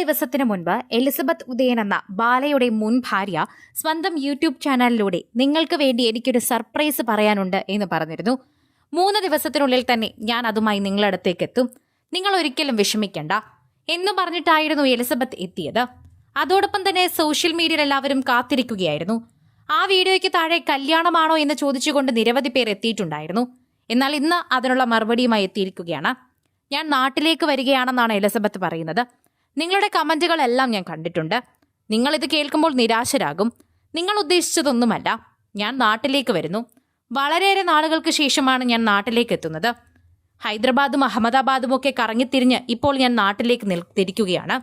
ദിവസത്തിനു മുൻപ് എലിസബത്ത് ഉദയൻ എന്ന ബാലയുടെ മുൻ ഭാര്യ സ്വന്തം യൂട്യൂബ് ചാനലിലൂടെ നിങ്ങൾക്ക് വേണ്ടി എനിക്കൊരു സർപ്രൈസ് പറയാനുണ്ട് എന്ന് പറഞ്ഞിരുന്നു. മൂന്ന് ദിവസത്തിനുള്ളിൽ തന്നെ ഞാൻ അതുമായി നിങ്ങളടുത്തേക്ക് എത്തും നിങ്ങൾ ഒരിക്കലും വിഷമിക്കണ്ട. എന്ന് പറഞ്ഞിട്ടായിരുന്നു എലിസബത്ത് എത്തിയത്. അതോടൊപ്പം തന്നെ സോഷ്യൽ മീഡിയയിൽ എല്ലാവരും കാത്തിരിക്കുകയായിരുന്നു. ആ വീഡിയോയ്ക്ക് താഴെ കല്യാണമാണോ എന്ന് ചോദിച്ചുകൊണ്ട് നിരവധി പേർ എത്തിയിട്ടുണ്ടായിരുന്നു. എന്നാൽ ഇന്ന് അതിനുള്ള മറുപടിയുമായി എത്തിയിരിക്കുകയാണ്. ഞാൻ നാട്ടിലേക്ക് വരികയാണെന്നാണ് എലിസബത്ത് പറയുന്നത്. നിങ്ങളുടെ കമന്റുകളെല്ലാം ഞാൻ കണ്ടിട്ടുണ്ട്. നിങ്ങളിത് കേൾക്കുമ്പോൾ നിരാശരാകും. നിങ്ങൾ ഉദ്ദേശിച്ചതൊന്നുമല്ല. ഞാൻ നാട്ടിലേക്ക് വരുന്നു. വളരെയേറെ നാളുകൾക്ക് ശേഷമാണ് ഞാൻ നാട്ടിലേക്ക് എത്തുന്നത്. ഹൈദരാബാദും അഹമ്മദാബാദും ഒക്കെ കറങ്ങിത്തിരിഞ്ഞ് ഇപ്പോൾ ഞാൻ നാട്ടിലേക്ക് നിൽ തിരിക്കുകയാണ്.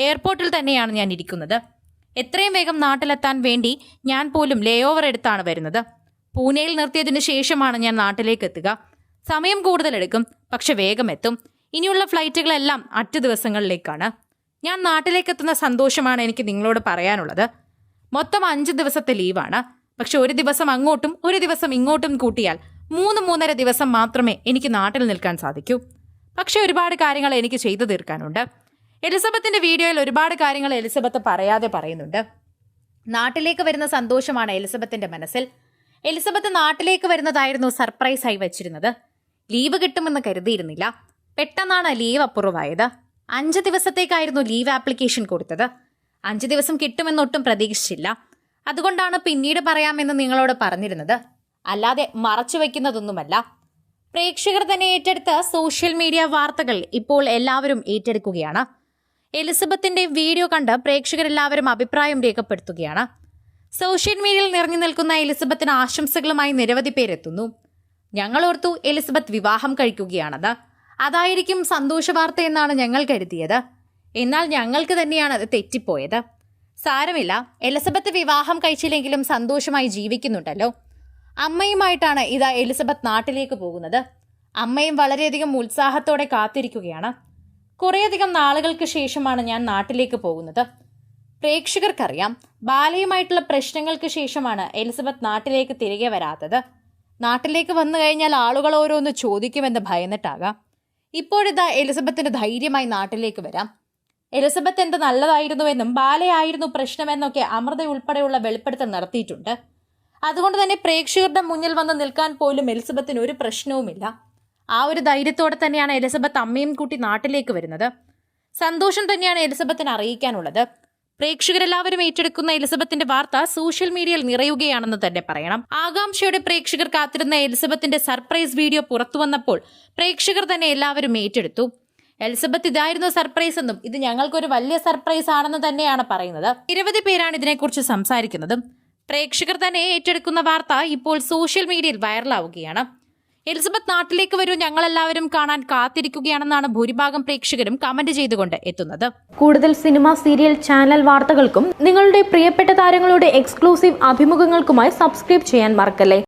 എയർപോർട്ടിൽ തന്നെയാണ് ഞാൻ ഇരിക്കുന്നത്. എത്രയും വേഗം നാട്ടിലെത്താൻ വേണ്ടി ഞാൻ പോലും ലേ ഓവർ എടുത്താണ് വരുന്നത്. പൂനെയിൽ നിർത്തിയതിനു ശേഷമാണ് ഞാൻ നാട്ടിലേക്ക് എത്തുക. സമയം കൂടുതലെടുക്കും പക്ഷെ വേഗം എത്തും. ഇനിയുള്ള ഫ്ലൈറ്റുകളെല്ലാം അറ്റു ദിവസങ്ങളിലേക്കാണ്. ഞാൻ നാട്ടിലേക്കെത്തുന്ന സന്തോഷമാണ് എനിക്ക് നിങ്ങളോട് പറയാനുള്ളത്. മൊത്തം അഞ്ച് ദിവസത്തെ ലീവാണ്. പക്ഷെ ഒരു ദിവസം അങ്ങോട്ടും ഒരു ദിവസം ഇങ്ങോട്ടും കൂട്ടിയാൽ മൂന്ന് മൂന്നര ദിവസം മാത്രമേ എനിക്ക് നാട്ടിൽ നിൽക്കാൻ സാധിക്കൂ. പക്ഷെ ഒരുപാട് കാര്യങ്ങൾ എനിക്ക് ചെയ്തു തീർക്കാനുണ്ട്. എലിസബത്തിന്റെ വീഡിയോയിൽ ഒരുപാട് കാര്യങ്ങൾ എലിസബത്ത് പറയാതെ പറയുന്നുണ്ട്. നാട്ടിലേക്ക് വരുന്ന സന്തോഷമാണ് എലിസബത്തിന്റെ മനസ്സിൽ. എലിസബത്ത് നാട്ടിലേക്ക് വരുന്നതായിരുന്നു സർപ്രൈസായി വെച്ചിരുന്നത്. ലീവ് കിട്ടുമെന്ന് കരുതിയിരുന്നില്ല. പെട്ടെന്നാണ് ലീവ് അപ്പുറവായത് അഞ്ച് ദിവസത്തേക്കായിരുന്നു ലീവ് ആപ്ലിക്കേഷൻ കൊടുത്തത്. അഞ്ച് ദിവസം കിട്ടുമെന്നൊട്ടും പ്രതീക്ഷിച്ചില്ല. അതുകൊണ്ടാണ് പിന്നീട് പറയാമെന്ന് നിങ്ങളോട് പറഞ്ഞിരുന്നത്. അല്ലാതെ മറച്ചു വയ്ക്കുന്നതൊന്നുമല്ല പ്രേക്ഷകർ തന്നെ ഏറ്റെടുത്ത സോഷ്യൽ മീഡിയ വാർത്തകൾ ഇപ്പോൾ എല്ലാവരും ഏറ്റെടുക്കുകയാണ്. എലിസബത്തിന്റെ വീഡിയോ കണ്ട് പ്രേക്ഷകരെല്ലാവരും അഭിപ്രായം രേഖപ്പെടുത്തുകയാണ്. സോഷ്യൽ മീഡിയയിൽ നിറഞ്ഞു നിൽക്കുന്ന എലിസബത്തിന് ആശംസകളുമായി നിരവധി പേരെത്തുന്നു. ഞങ്ങളോർത്തു എലിസബത്ത് വിവാഹം കഴിക്കുകയാണത് അതായിരിക്കും സന്തോഷ വാർത്ത എന്നാണ് ഞങ്ങൾ കരുതിയത്. എന്നാൽ ഞങ്ങൾക്ക് തന്നെയാണ് അത് തെറ്റിപ്പോയത്. സാരമില്ല എലിസബത്ത് വിവാഹം കഴിച്ചില്ലെങ്കിലും സന്തോഷമായി ജീവിക്കുന്നുണ്ടല്ലോ. അമ്മയുമായിട്ടാണ് ഇതാ എലിസബത്ത് നാട്ടിലേക്ക് പോകുന്നത്. അമ്മയും വളരെയധികം ഉത്സാഹത്തോടെ കാത്തിരിക്കുകയാണ്. കുറേയധികം നാളുകൾക്ക് ശേഷമാണ് ഞാൻ നാട്ടിലേക്ക് പോകുന്നത്. പ്രേക്ഷകർക്കറിയാം ബാലയുമായിട്ടുള്ള പ്രശ്നങ്ങൾക്ക് ശേഷമാണ് എലിസബത്ത് നാട്ടിലേക്ക് തിരികെ വരാത്തത്. നാട്ടിലേക്ക് വന്നു കഴിഞ്ഞാൽ ആളുകൾ ഓരോന്ന് ചോദിക്കുമെന്ന് ഭയന്നിട്ടാകാം. ഇപ്പോഴിതാ എലിസബത്തിന്റെ ധൈര്യമായി നാട്ടിലേക്ക് വരാം. എലിസബത്ത് എന്ത് നല്ലതായിരുന്നുവെന്നും ബാലയായിരുന്നു പ്രശ്നമെന്നൊക്കെ അമൃത ഉൾപ്പെടെയുള്ള വെളിപ്പെടുത്തൽ നടത്തിയിട്ടുണ്ട്. അതുകൊണ്ട് തന്നെ പ്രേക്ഷകരുടെ മുന്നിൽ വന്ന് നിൽക്കാൻ പോലും എലിസബത്തിന് ഒരു പ്രശ്നവുമില്ല. ആ ഒരു ധൈര്യത്തോടെ തന്നെയാണ് എലിസബത്ത് അമ്മയും കൂട്ടി നാട്ടിലേക്ക് വരുന്നത്. സന്തോഷം തന്നെയാണ് എലിസബത്തിന് അറിയിക്കാനുള്ളത്. പ്രേക്ഷകരെല്ലാവരും ഏറ്റെടുക്കുന്ന എലിസബത്തിന്റെ വാർത്ത സോഷ്യൽ മീഡിയയിൽ നിറയുകയാണെന്ന് തന്നെ പറയണം. ആകാംക്ഷയുടെ പ്രേക്ഷകർ കാത്തിരുന്ന എലിസബത്തിന്റെ സർപ്രൈസ് വീഡിയോ പുറത്തു വന്നപ്പോൾ പ്രേക്ഷകർ തന്നെ എല്ലാവരും ഏറ്റെടുത്തു. എലിസബത്ത് ഇതായിരുന്നു സർപ്രൈസ് എന്നും ഇത് ഞങ്ങൾക്കൊരു വലിയ സർപ്രൈസ് ആണെന്ന് തന്നെയാണ് പറയുന്നത്. നിരവധി പേരാണ് ഇതിനെക്കുറിച്ച് സംസാരിക്കുന്നതും. പ്രേക്ഷകർ തന്നെ ഏറ്റെടുക്കുന്ന വാർത്ത ഇപ്പോൾ സോഷ്യൽ മീഡിയയിൽ വൈറലാവുകയാണ്. എലിസബത്ത് നാട്ടിലേക്ക് വരൂ. ഞങ്ങളെല്ലാവരും കാണാൻ കാത്തിരിക്കുകയാണെന്നാണ് ഭൂരിഭാഗം പ്രേക്ഷകരും കമന്റ് ചെയ്തുകൊണ്ട് എത്തുന്നത്. കൂടുതൽ സിനിമ സീരിയൽ ചാനൽ വാർത്തകൾക്കും നിങ്ങളുടെ പ്രിയപ്പെട്ട താരങ്ങളുടെ എക്സ്ക്ലൂസീവ് അഭിമുഖങ്ങൾക്കുമായി സബ്സ്ക്രൈബ് ചെയ്യാൻ മറക്കല്ലേ?